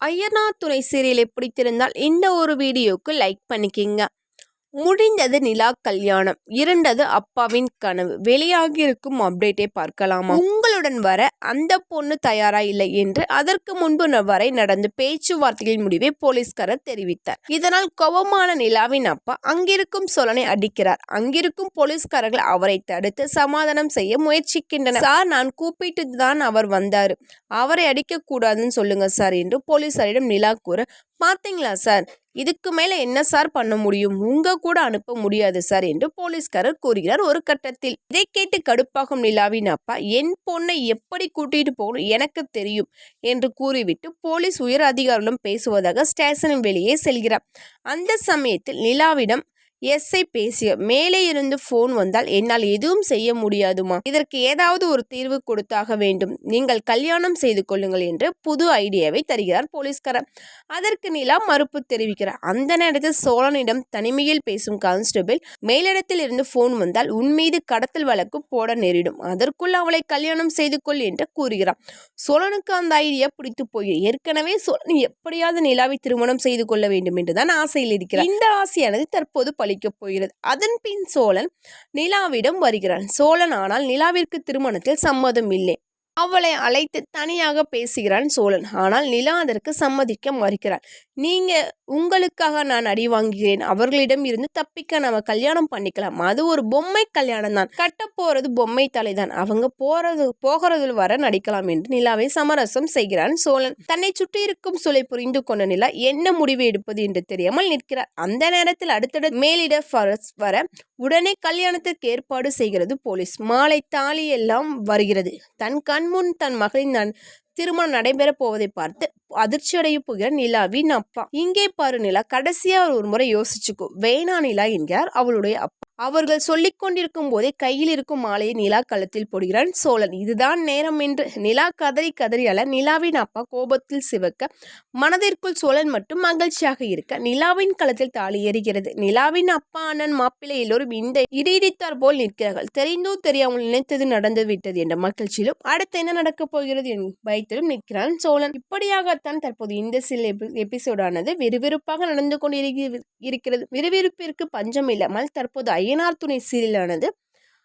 ஐயனார் துணை சீரியலை பிடித்திருந்தால் இந்த ஒரு வீடியோவுக்கு லைக் பண்ணிக்கிங்க. முடிந்தது நிலா கல்யாணம். இரண்டது அப்பாவின் கனவு. வெளியாகியிருக்கும் அப்டேட்டை பார்க்கலாமா? உங்களுடன் வர அந்த பொண்ணு தயாரா இல்லை என்று அதற்கு முன்பு வரை நடந்த பேச்சுவார்த்தைகளின் முடிவை போலீஸ்காரர் தெரிவித்தார். இதனால் கோபமான நிலாவின் அப்பா அங்கிருக்கும் சோழனை அடிக்கிறார். அங்கிருக்கும் போலீஸ்காரர்கள் அவரை தடுத்து சமாதானம் செய்ய முயற்சிக்கின்றனர். சார் நான் கூப்பிட்டு தான் அவர் வந்தார். அவரை அடிக்க கூடாதுன்னு சொல்லுங்க சார் என்று போலீசாரிடம் நிலா கூற பார்த்தீங்களா சார்? இதுக்கு மேலே என்ன சார் பண்ண முடியும்? உங்க கூட அனுப்ப முடியாது சார் என்று போலீஸ்காரர் கூறுகிறார் ஒரு கட்டத்தில். இதை கேட்டு கடுப்பாகும் நிலாவின் அப்பா என் பொண்ணை எப்படி கூட்டிட்டு போகணும்? எனக்கு தெரியும் என்று கூறிவிட்டு போலீஸ் உயர் அதிகாரிகளும் பேசுவதாக ஸ்டேஷனின் வெளியே செல்கிறார். அந்த சமயத்தில் நிலாவிடம் எஸ்ஐ பேசிய. மேலே இருந்து ஃபோன் வந்தால் என்னால் எதுவும் செய்ய முடியாதுமா? இதற்கு ஏதாவது ஒரு தீர்வு கொடுத்தாக வேண்டும். நீங்கள் கல்யாணம் செய்து கொள்ளுங்கள் என்று புது ஐடியாவை தருகிறார் போலீஸ்காரர். அதற்கு நிலா மறுப்பு தெரிவிக்கிறார். அந்த நேரத்தில் சோழனிடம் தனிமையில் பேசும் கான்ஸ்டபிள் மேலிடத்தில் இருந்து ஃபோன் வந்தால் உன் மீது கடத்தல் வழக்கு போட நேரிடும். அதற்குள் அவளை கல்யாணம் செய்து கொள் என்று கூறுகிறார். சோழனுக்கு அந்த ஐடியா பிடித்து போய். ஏற்கனவே சோழன் எப்படியாவது நிலாவை திருமணம் செய்து கொள்ள வேண்டும் என்றுதான் ஆசையில் இருக்கிறார். இந்த ஆசையானது தற்போது பழி பலிக்கப் போகிறது. அதன்பின் சோழன் நிலாவிடம் வருகிறான். சோழன் ஆனால் நிலாவிற்கு திருமணத்தில் சம்மதம் இல்லை. அவளை அழைத்து தனியாக பேசுகிறான் சோழன். ஆனால் நிலா அதற்கு சம்மதிக்க மறுக்கிறாள். நீங்க உங்களுக்காக நான் அடி வாங்குகிறேன். அவர்களிடம் இருந்து தப்பிக்க நம்ம கல்யாணம் பண்ணிக்கலாம். அது ஒரு பொம்மை கல்யாணம் தான். கட்ட போறது பொம்மை தலைதான் அவங்க போறது போகிறது வர நடிக்கலாம் என்று நிலாவை சமரசம் செய்கிறான் சோழன். தன்னை சுற்றி இருக்கும் சூழலை புரிந்து கொண்ட நிலா என்ன முடிவு எடுப்பது என்று தெரியாமல் நிற்கிறார். அந்த நேரத்தில் அடுத்தட மேலிட வர உடனே கல்யாணத்திற்கு ஏற்பாடு செய்கிறது போலீஸ். மாலை தாலி எல்லாம் வருகிறது. தன் கண் கண்முன் தன் மகளின் நான் திருமணம் நடைபெறப் போவதை பார்த்து அதிர்ச்சியடைய போகிற நிலாவின் அப்பா. இங்கே பாரு நிலா கடைசியா ஒரு முறை யோசிச்சுக்கோ. வேணா நிலா என்கிறார் அவளுடைய அப்பா. அவர்கள் சொல்லிக் கொண்டிருக்கும் போதே கையில் இருக்கும் மாலையை நிலா கழுத்தில் போடுகிறான் சோழன். இதுதான் நேரம் என்று நிலா கதறி கதறி அல நிலாவின் அப்பா கோபத்தில் சிவக்க மனதிற்குள் சோழன் மட்டும் மகிழ்ச்சியாக இருக்க நிலாவின் கழுத்தில் தாலி ஏறுகிறது நிலாவின் அப்பா அண்ணன் மாப்பிள்ளை எல்லோரும் இந்த இடியிடித்தார் போல் நிற்கிறார்கள். தெரிந்தோ தெரியாமல் நினைத்தது நடந்து விட்டது என்ற மகிழ்ச்சியிலும் அடுத்து என்ன நடக்கப் போகிறது என் பயத்திலும் நிற்கிறான் சோழன். இப்படியாகத்தான் தற்போது இந்த சில எபிசோடானது விறுவிறுப்பாக நடந்து கொண்டு இருக்கிறது. விறுவிறுப்பிற்கு பஞ்சம் இல்லாமல் தற்போது ஐயனார் துணை சீரியலானது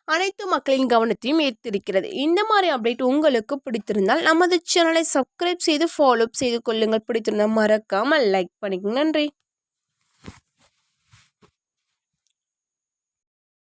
அனைத்து மக்களின் கவனத்தையும் ஈர்த்திருக்கிறது. இந்த மாதிரி அப்டேட் உங்களுக்கு பிடித்திருந்தால் நமது சேனலை சப்ஸ்கிரைப் செய்து ஃபாலோ செய்து கொள்ளுங்கள். பிடித்திருந்தால் மறக்காமல் லைக் பண்ணிக்கோங்க. நன்றி.